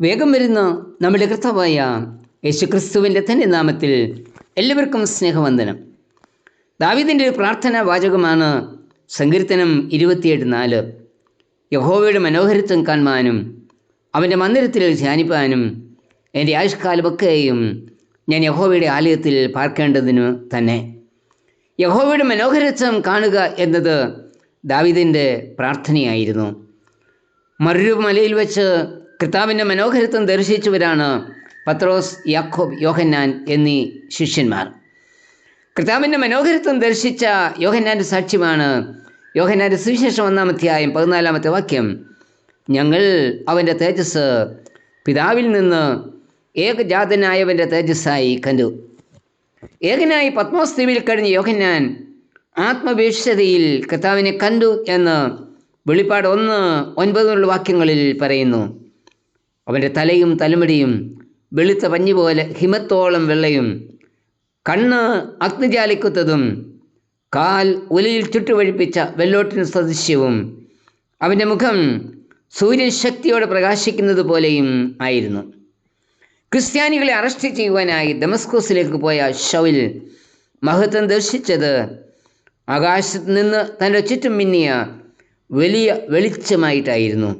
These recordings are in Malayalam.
വേഗം വരുന്ന നമ്മുടെ കർത്താവായ യേശുക്രിസ്തുവിന്റെ തന്നെ നാമത്തിൽ എല്ലാവർക്കും സ്നേഹവന്ദനം. ദാവിദിന്റെ ഒരു പ്രാർത്ഥനാ വാചകമാണ് സങ്കീർത്തനം ഇരുപത്തിയേഴ് നാല്. യഹോവയുടെ മനോഹരത്വം കാണുവാനും അവന്റെ മന്ദിരത്തിൽ ധ്യാനിപ്പാനും എന്റെ ആയുഷ്കാലമൊക്കെയും ഞാൻ യഹോവയുടെ ആലയത്തിൽ പാർക്കേണ്ടതിന് തന്നെ. യഹോവയുടെ മനോഹരത്വം കാണുക എന്നത് ദാവിദിന്റെ പ്രാർത്ഥനയായിരുന്നു. മറൊരു മലയിൽ വെച്ച് കർത്താവിന്റെ മനോഹരത്വം ദർശിച്ചവരാണ് പത്രോസ് യാക്കോബ് യോഹന്നാൻ എന്നീ ശിഷ്യന്മാർ. കർത്താവിന്റെ മനോഹരത്വം ദർശിച്ച യോഹന്നാന്റെ സാക്ഷ്യമാണ് യോഹന്നാന്റെ സുവിശേഷം ഒന്നാം അധ്യായം പതിനാലാമത്തെ വാക്യം. ഞങ്ങൾ അവന്റെ തേജസ് പിതാവിൽ നിന്ന് ഏകജാതനായവന്റെ തേജസ്സായി കണ്ടു. ഏകനായി പത്മോസ് ദ്വീപിൽ കഴിഞ്ഞ യോഹന്നാൻ ആത്മവേക്ഷതയിൽ കർത്താവിനെ കണ്ടു എന്ന് വെളിപ്പാട് ഒന്ന് ഒൻപതിനുള്ള വാക്യങ്ങളിൽ പറയുന്നു. അവന്റെ തലയും തലമുടിയും വെളുത്ത പഞ്ഞു പോലെ ഹിമത്തോളം വെള്ളയും കണ്ണ് അഗ്നിജാലിക്കുത്തതും കാൽ ഒലിയിൽ ചുട്ടുവഴിപ്പിച്ച വെള്ളോട്ടിന് സദൃശ്യവും അവന്റെ മുഖം സൂര്യശക്തിയോടെ പ്രകാശിക്കുന്നത് പോലെയും ആയിരുന്നു. ക്രിസ്ത്യാനികളെ അറസ്റ്റ് ചെയ്യുവാനായി ഡെമസ്കോസിലേക്ക് പോയ ഷൗൽ മഹത്വം ദർശിച്ചത് ആകാശത്ത് നിന്ന് തന്റെ ചുറ്റും മിന്നിയ വലിയ വെളിച്ചമായിട്ടായിരുന്നു.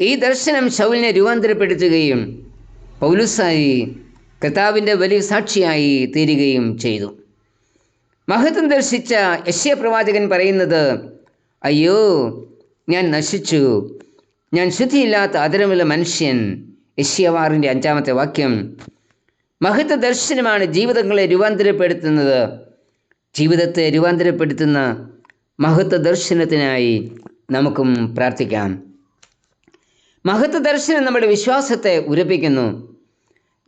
ഈ ദർശനം ഷൗലിനെ രൂപാന്തരപ്പെടുത്തുകയും പൗലുസായി കർത്താവിന്റെ വലിയ സാക്ഷിയായി തീരുകയും ചെയ്തു. മഹത്വം ദർശിച്ച യശ്യ പ്രവാചകൻ പറയുന്നത് അയ്യോ ഞാൻ നശിച്ചു. ഞാൻ ശുദ്ധിയില്ലാത്ത അതരമുള്ള മനുഷ്യൻ. യശ്യവാറിന്റെ അഞ്ചാമത്തെ വാക്യം. മഹത്വ ദർശനമാണ് ജീവിതങ്ങളെ രൂപാന്തരപ്പെടുത്തുന്നത്. ജീവിതത്തെ രൂപാന്തരപ്പെടുത്തുന്ന മഹത്വ ദർശനത്തിനായി നമുക്കും പ്രാർത്ഥിക്കാം. മഹത്വ ദർശനം നമ്മുടെ വിശ്വാസത്തെ ഉരപ്പിക്കുന്നു.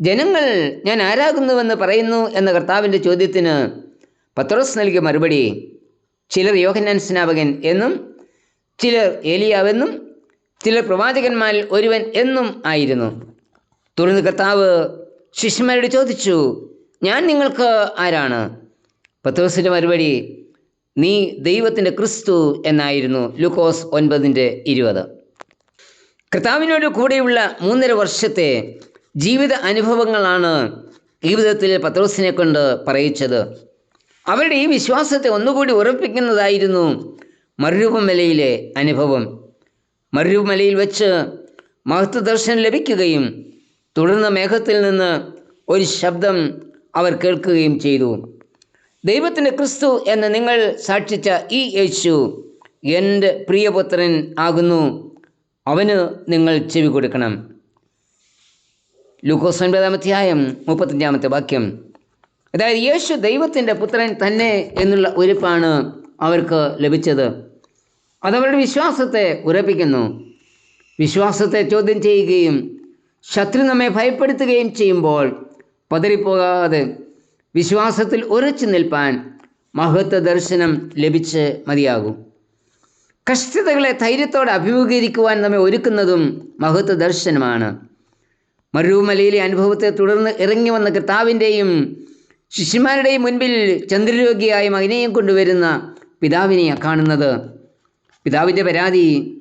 ജനങ്ങൾ ഞാൻ ആരാകുന്നുവെന്ന് പറയുന്നു എന്ന കർത്താവിന്റെ ചോദ്യത്തിന് പത്രോസ് നൽകിയ മറുപടി ചിലർ യോഹന്നാൻ സ്നാപകൻ എന്നും ചിലർ ഏലിയാവെന്നും ചിലർ പ്രവാചകന്മാരിൽ ഒരുവൻ എന്നും ആയിരുന്നു. തുടർന്ന് കർത്താവ് ശിഷ്യന്മാരോട് ചോദിച്ചു ഞാൻ നിങ്ങൾക്ക് ആരാണ്? പത്രോസിന്റെ മറുപടി നീ ദൈവത്തിന്റെ ക്രിസ്തു എന്നായിരുന്നു. ലൂക്കോസ് ഒൻപതിന്റെ ഇരുപത്. കർത്താവിനോട് കൂടെയുള്ള മൂന്നര വർഷത്തെ ജീവിത അനുഭവങ്ങളാണ് ജീവിതത്തിൽ പത്രോസിനെ കൊണ്ട് പറയിച്ചത്. അവരുടെ ഈ വിശ്വാസത്തെ ഒന്നുകൂടി ഉറപ്പിക്കുന്നതായിരുന്നു മരുരൂപമലയിലെ അനുഭവം. മരുരൂപമലയിൽ വെച്ച് മഹത്വദർശനം ലഭിക്കുകയും തുടർന്ന് മേഘത്തിൽ നിന്ന് ഒരു ശബ്ദം അവർ കേൾക്കുകയും ചെയ്തു. ദൈവത്തിന്റെ ക്രിസ്തു എന്ന് നിങ്ങൾ സാക്ഷിച്ച ഈ യേശു എന്റെ പ്രിയപുത്രൻ ആകുന്നു. അവന് നിങ്ങൾ ചെവി കൊടുക്കണം. ലൂക്കോസ് ഒൻപതാം അധ്യായം മുപ്പത്തഞ്ചാമത്തെ വാക്യം. അതായത് യേശു ദൈവത്തിന്റെ പുത്രൻ തന്നെ എന്നുള്ള ഒരുപ്പാണ് അവർക്ക് ലഭിച്ചത്. അതവരുടെ വിശ്വാസത്തെ ഉറപ്പിക്കുന്നു. വിശ്വാസത്തെ ചോദ്യം ചെയ്യുകയും ശത്രു നമ്മെ ഭയപ്പെടുത്തുകയും ചെയ്യുമ്പോൾ പതറിപ്പോകാതെ വിശ്വാസത്തിൽ ഉറച്ചു നിൽപ്പാൻ മഹത്വ ദർശനം ലഭിച്ച് മതിയാകും. കഷ്ടതകളെ ധൈര്യത്തോടെ അഭിമുഖീകരിക്കുവാൻ നമ്മെ ഒരുക്കുന്നതും മഹത്വ ദർശനമാണ്. മരുമലയിലെ അനുഭവത്തെ തുടർന്ന് ഇറങ്ങി വന്ന കർത്താവിന്റെയും ശിഷ്യന്മാരുടെയും മുൻപിൽ ചന്ദ്രരോഗിയായ മകനെയും കൊണ്ടുവരുന്ന പിതാവിനെയാണ് കാണുന്നത്. പിതാവിന്റെ പരാതി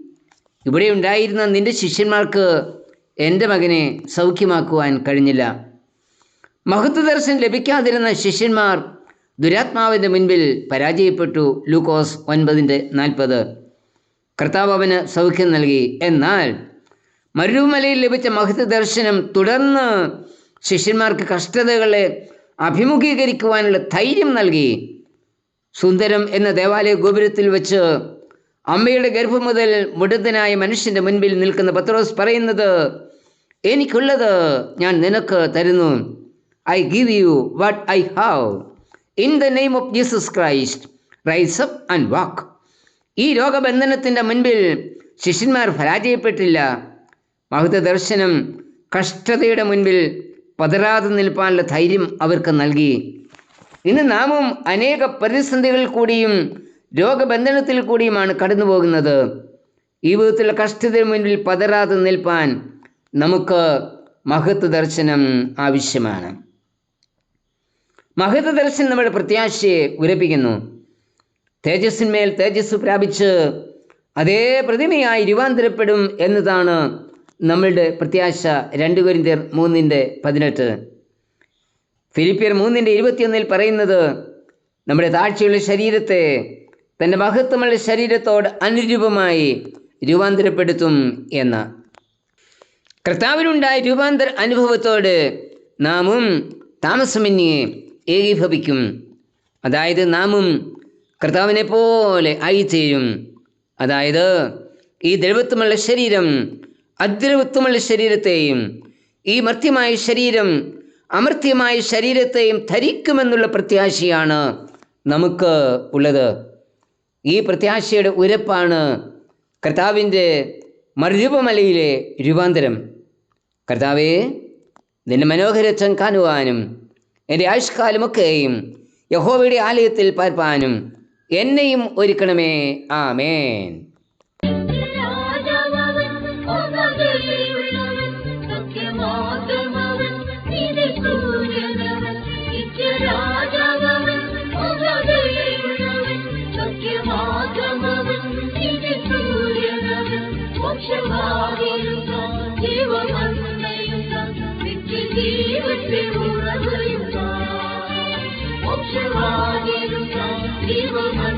ഇവിടെ ഉണ്ടായിരുന്ന നിന്റെ ശിഷ്യന്മാർക്ക് എന്റെ മകനെ സൗഖ്യമാക്കുവാൻ കഴിഞ്ഞില്ല. മഹത്വ ദർശനം ലഭിക്കാതിരുന്ന ശിഷ്യന്മാർ ദുരാത്മാവിന്റെ മുൻപിൽ പരാജയപ്പെട്ടു. ലൂക്കോസ് ഒൻപതിന്റെ നാൽപ്പത്. കർത്താവ് സൗഖ്യം നൽകി. എന്നാൽ മരുമലയിൽ ലഭിച്ച മഹത് ദർശനം തുടർന്ന് ശിഷ്യന്മാർക്ക് കഷ്ടതകളെ അഭിമുഖീകരിക്കുവാനുള്ള ധൈര്യം നൽകി. സുന്ദരം എന്ന ദേവാലയ ഗോപുരത്തിൽ വെച്ച് അമ്മയുടെ ഗർഭം മുതൽ മുടന്തനായ മനുഷ്യന്റെ മുൻപിൽ നിൽക്കുന്ന പത്രോസ് പറയുന്നത് എനിക്കുള്ളത് ഞാൻ നിനക്ക് തരുന്നു. I give you what I have in the name of Jesus Christ rise up and walk ഈ രോഗബന്ധനത്തിന്റെ മുൻപിൽ ശിഷ്യന്മാർ പരാജയപ്പെട്ടില്ല. മഹത്വ ദർശനം കഷ്ടതയുടെ മുൻപിൽ പതരാതെ നിൽപ്പാനുള്ള ധൈര്യം അവർക്ക് നൽകി. ഇന്ന് നാമും അനേക പ്രതിസന്ധികളിൽ കൂടിയും രോഗബന്ധനത്തിൽ കൂടിയുമാണ് കടന്നു പോകുന്നത് ഈ വിധത്തിലുള്ള കഷ്ടതയുടെ മുൻപിൽ പതരാതെ നിൽപ്പാൻ നമുക്ക് മഹത്വ ദർശനം ആവശ്യമാണ്. മഹത്വ ദർശനം നമ്മുടെ പ്രത്യാശയെ ഉരപ്പിക്കുന്നു. തേജസ്സിന്മേൽ തേജസ് പ്രാപിച്ച് അതേ പ്രതിമയായി രൂപാന്തരപ്പെടും എന്നതാണ് നമ്മളുടെ പ്രത്യാശ രണ്ട് കുരിന്തിയർ മൂന്നിന്റെ പതിനെട്ട്. ഫിലിപ്പിയർ മൂന്നിന്റെ ഇരുപത്തിയൊന്നിൽ പറയുന്നത് നമ്മുടെ താഴ്ചയുള്ള ശരീരത്തെ തന്റെ മഹത്വമുള്ള ശരീരത്തോട് അനുരൂപമായി രൂപാന്തരപ്പെടുത്തും എന്ന്. കർത്താവിനുണ്ടായ രൂപാന്തര അനുഭവത്തോട് നാമും താമസമന്യേ ഏകീഭവിക്കും. അതായത് നാമും കർത്താവിനെ പോലെ ആയിത്തീരും. അതായത് ഈ ദ്രവത്വമുള്ള ശരീരം അദ്രവത്വമുള്ള ശരീരത്തെയും ഈ മർത്യമായ ശരീരം അമർത്യമായ ശരീരത്തെയും ധരിക്കുമെന്നുള്ള പ്രത്യാശയാണ് നമുക്ക് ഉള്ളത്. ഈ പ്രത്യാശയുടെ ഉരപ്പാണ് കർത്താവിന്റെ മറുരൂപമലയിലെ രൂപാന്തരം. കർത്താവേ നിന്റെ മനോഹരത്വം കാണുവാനും എന്റെ ആയുഷ്കാലമൊക്കെയും യഹോവയുടെ ആലയത്തിൽ പാർപ്പാനും എന്നെയും ഒരുക്കണമേ. ആമേൻ. जीवन